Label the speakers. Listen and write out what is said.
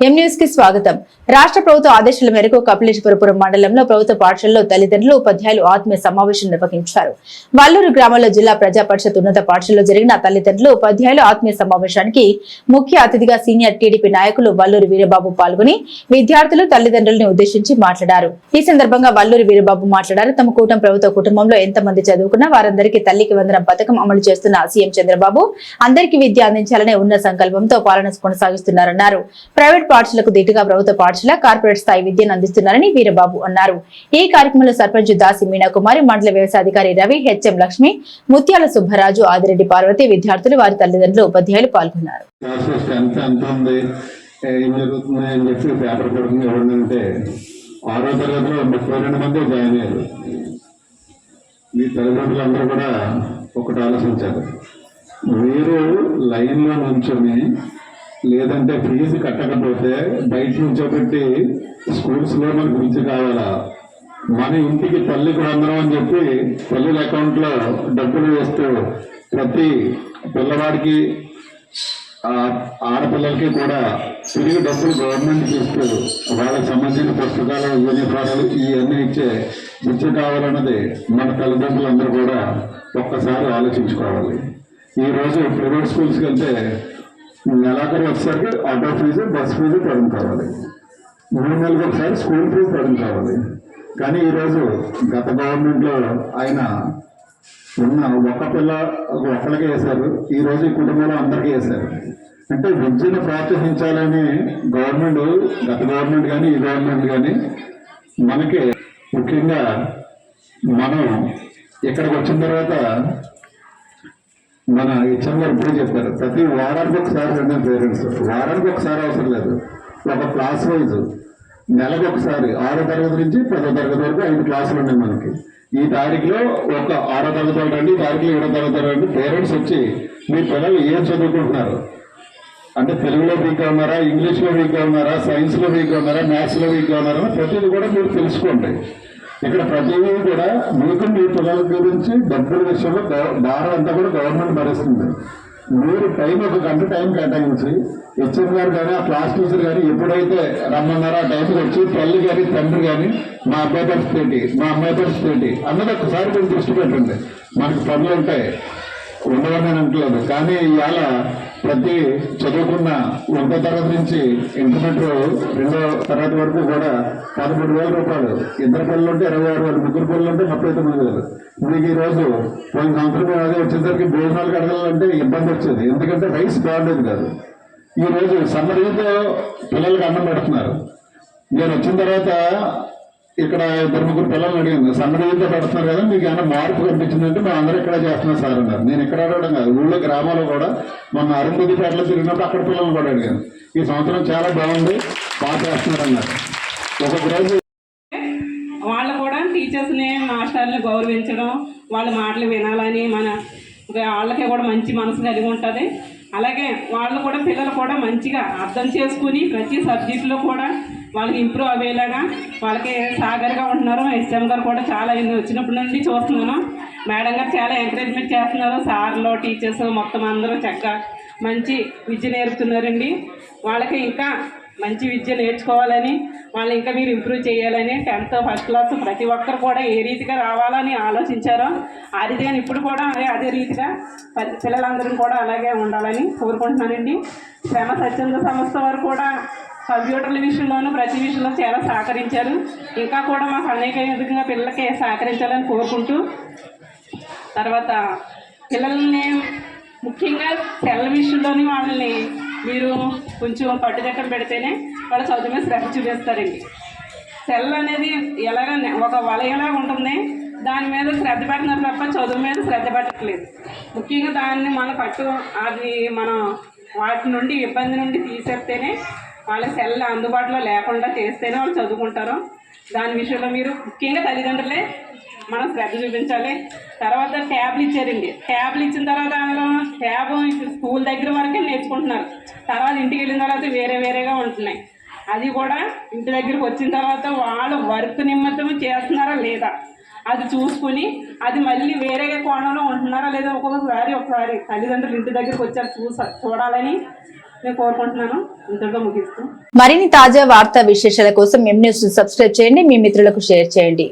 Speaker 1: కి స్వాగతం. రాష్ట్ర ప్రభుత్వ ఆదేశాల మేరకు కపిలేశ్వరపురం మండలంలో ప్రభుత్వ పాఠశాలలో తల్లిదండ్రులు ఉపాధ్యాయులు ఆత్మీయ సమావేశం నిర్వహించారు. వల్లూరు గ్రామంలో జిల్లా ప్రజా పరిషత్ ఉన్నత పాఠశాలలో జరిగిన తల్లిదండ్రులు ఉపాధ్యాయులు ఆత్మీయ సమావేశానికి ముఖ్య అతిథిగా సీనియర్ టీడీపీ నాయకులు వల్లూరు వీరబాబు పాల్గొని విద్యార్థులు తల్లిదండ్రులను ఉద్దేశించి మాట్లాడారు. ఈ సందర్భంగా వల్లూరు వీరబాబు మాట్లాడారు. తమ కూటమి ప్రభుత్వ కుటుంబంలో ఎంతమంది చదువుకున్నా వారందరికీ తల్లికి వందనం పథకం అమలు చేస్తున్న సీఎం చంద్రబాబు అందరికీ విద్య అందించాలనే ఉన్న సంకల్పంతో పాలన కొనసాగిస్తున్నారన్నారు. ప్రైవేట్ పాఠశాలకు దిట్టుగా ప్రభుత్వ పాఠశాల కార్పొరేట్ స్థాయి విద్యను అందిస్తున్నారని వీరబాబు అన్నారు. ఈ కార్యక్రమంలో సర్పంచ్ దాసి మీనాకుమారి మండల వ్యవసాయాధికారి రవి హెచ్ఎం లక్ష్మి ముత్యాల సుబ్బరాజు ఆదిరెడ్డి పార్వతి విద్యార్థులు వారి తల్లిదండ్రులు ఉపాధ్యాయులు పాల్గొన్నారు.
Speaker 2: ఆరో తరగతిలో ముప్పై రెండు మంది జాయిన్ అయ్యారు. మీ తల్లిదండ్రులందరూ కూడా ఒకటి ఆలోచించారు. మీరు లైన్లో నుంచొని లేదంటే ఫీజు కట్టకపోతే బయట నుంచోబెట్టి స్కూల్స్లో మనకు విద్య కావాలా? మన ఇంటికి తల్లికి వందనం అని చెప్పి తల్లుల అకౌంట్లో డబ్బులు వేస్తూ ప్రతి పిల్లవాడికి ఆ ఆడపిల్లలకి కూడా తిరిగి డబ్బులు గవర్నమెంట్ ఇస్తూ వాళ్ళకి సంబంధించిన పుస్తకాలు యూనిఫారాలు ఇవన్నీ ఇచ్చే విద్య కావాలన్నది మన తల్లిదండ్రులందరూ కూడా ఒక్కసారి ఆలోచించుకోవాలి. ఈ రోజు ప్రైవేట్ స్కూల్స్కి వెళ్తే నెలాఖరు వచ్చేసరికి ఆటో ఫీజు బస్ ఫీజు పడడం కావాలి. మూడు నెలలకు ఒకసారి స్కూల్ ఫీజు పడడం కావాలి. కానీ ఈరోజు గత గవర్నమెంట్లో ఆయన ఉన్న ఒక పిల్ల ఒకళ్ళకే వేశారు. ఈరోజు ఈ కుటుంబంలో అందరికీ వేశారు. అంటే విద్యను ప్రోత్సహించాలని గవర్నమెంట్ గత గవర్నమెంట్ కానీ ఈ గవర్నమెంట్ కానీ మనకి ముఖ్యంగా మనం ఇక్కడికి వచ్చిన తర్వాత మన హెచ్ఎం గారు ఇప్పుడు చెప్పారు. ప్రతి వారానికి ఒకసారి రెండు పేరెంట్స్. వారానికి ఒకసారి అవసరం లేదు. ఒక క్లాస్ వైజ్ నెలకు ఒకసారి ఆరో తరగతి నుంచి పదో తరగతి వరకు ఐదు క్లాసులు ఉన్నాయి మనకి. ఈ తారీఖులో ఒక ఆరో తరగతి వాళ్ళు రండి ఈ తారీఖులో ఏడో తరగతి రండి. పేరెంట్స్ వచ్చి మీ పిల్లలు ఏం చదువుకుంటున్నారు? అంటే తెలుగులో వీక్గా ఉన్నారా ఇంగ్లీష్లో వీక్గా ఉన్నారా సైన్స్లో వీక్గా ఉన్నారా మ్యాథ్స్లో వీక్గా ఉన్నారా అని ప్రతిదీ కూడా మీరు తెలుసుకోండి. ఇక్కడ ప్రతిదీ కూడా మీకు మీ పిల్లల గురించి డబ్బుల విషయంలో భారం అంతా కూడా గవర్నమెంట్ భరిస్తుంది. మీరు టైం ఒక గంట టైం కేటాయించి హెచ్ఎం గారు కానీ ఆ క్లాస్ టీచర్ కానీ ఎప్పుడైతే రమ్మన్నారో ఆ టైంకి వచ్చి తల్లి కానీ తండ్రి కానీ మా అబ్బాయి పరిస్థితి మా అమ్మాయి పరిస్థితి అన్నది ఒకసారి మీరు దృష్టి పెట్టండి. మనకు పనులు ఉంటాయి. ఉండవని నేను అంటలేదు కానీ ఇవాళ ప్రతి చదువుకున్న ఒకటో తరగతి నుంచి ఇంటర్నెట్ రెండో తరగతి వరకు కూడా పదమూడు వేల రూపాయలు. ఇద్దరు పిల్లలు ఉంటే ఇరవై ఆరు వేలు ముగ్గురు పిల్లలు ఉంటే ముప్పై తొమ్మిది వేలు. మీకు ఈ రోజు పోయిన సంవత్సరం అదే వచ్చేసరికి భోజనాలు కడగాలంటే ఇబ్బంది వచ్చేది. ఎందుకంటే రైస్ బాగుండేది కాదు. ఈ రోజు సమ్మరీతో పిల్లలకి అన్నం పెడుతున్నారు. నేను వచ్చిన తర్వాత ఇక్కడ ఇద్దరు ముగ్గురు పిల్లల్ని అడిగింది సన్నడీతో పెడుతున్నారు కదా మీకు ఏమైనా మార్పు కనిపించిందంటే మేము అందరూ ఇక్కడ చేస్తున్నాం సార్ అన్నారు. నేను ఇక్కడ అడగడం కాదు ఊళ్ళో గ్రామాల్లో కూడా మొన్న అరుంధతిపేటలో తిరిగినప్పుడు అక్కడ పిల్లల్ని కూడా అడిగాను. ఈ సంవత్సరం చాలా బాగుంది బాగా చేస్తున్నారు అన్నారు. ఒక్కొక్క రోజు
Speaker 3: వాళ్ళు కూడా టీచర్స్ని మాస్టర్ని గౌరవించడం వాళ్ళ మాటలు వినాలని మన వాళ్ళకి కూడా మంచి మనసు కలిగి ఉంటుంది. అలాగే వాళ్ళు కూడా పిల్లలు కూడా మంచిగా అర్థం చేసుకుని ప్రతి సబ్జెక్టులో కూడా వాళ్ళకి ఇంప్రూవ్ అయ్యేలాగా వాళ్ళకి సాగర్గా ఉంటున్నారు ఎస్ఎం గారు కూడా చాలా వచ్చినప్పటి నుండి చూస్తున్నాను. మేడం గారు చాలా ఎంకరేజ్మెంట్ చేస్తున్నారు. సార్లు టీచర్స్ మొత్తం అందరూ చక్కగా మంచి విద్య నేర్పుతున్నారండి. వాళ్ళకి ఇంకా మంచి విద్య నేర్చుకోవాలని వాళ్ళు ఇంకా మీరు ఇంప్రూవ్ చేయాలని టెన్త్ ఫస్ట్ క్లాస్ ప్రతి ఒక్కరు కూడా ఏ రీతిగా రావాలని ఆలోచించారో ఆ రీతిగా ఇప్పుడు కూడా అదే అదే రీతిగా ప- పిల్లలందరూ కూడా అలాగే ఉండాలని కోరుకుంటున్నానండి. శ్రమ స్వచ్ఛంద సంస్థ వారు కూడా కంప్యూటర్ల విషయంలోనూ ప్రతి విషయంలో చాలా సహకరించారు. ఇంకా కూడా మాకు అనేక విధంగా పిల్లలకి సహకరించాలని కోరుకుంటూ తర్వాత పిల్లల్ని ముఖ్యంగా సెల్ విషయంలోని వాళ్ళని మీరు కొంచెం పట్టుదట్టం పెడితేనే వాళ్ళ చదువు మీద శ్రద్ధ చూపిస్తారండి. సెల్ అనేది ఎలాగ ఒక వలయలా ఉంటుంది దాని మీద శ్రద్ధ పెట్టినారు తప్ప చదువు మీద శ్రద్ధ పెట్టట్లేదు. ముఖ్యంగా దాన్ని మన పట్టు అది మనం వాటి నుండి ఇబ్బంది నుండి తీసేస్తేనే వాళ్ళ సెల్ అందుబాటులో లేకుండా చేస్తేనే వాళ్ళు చదువుకుంటారు. దాని విషయంలో మీరు ముఖ్యంగా తల్లిదండ్రులే మనం శ్రద్ధ చూపించాలి. తర్వాత ట్యాబ్లు ఇచ్చారండి. ట్యాబ్లు ఇచ్చిన తర్వాత అందులో ట్యాబ్ స్కూల్ దగ్గర వరకే నేర్చుకుంటున్నారు. తర్వాత ఇంటికి వెళ్ళిన తర్వాత వేరే వేరేగా ఉంటున్నాయి. అది కూడా ఇంటి దగ్గరికి వచ్చిన తర్వాత వాళ్ళు వర్క్ నిమిత్తం చేస్తున్నారా లేదా? అది చూసుకుని అది మళ్ళీ వేరే కోణంలో ఉంటున్నారా లేదా ఒక్కొక్కసారి ఒకసారి తల్లిదండ్రులు ఇంటి దగ్గరికి వచ్చారు చూస చూడాలని నేను కోరుకుంటున్నాను. ఇంతటితో ముగిస్తూ
Speaker 1: మరిన్ని తాజా వార్తా విశేషాల కోసం ఎం న్యూస్ సబ్స్క్రైబ్ చేయండి. మీ మిత్రులకు షేర్ చేయండి.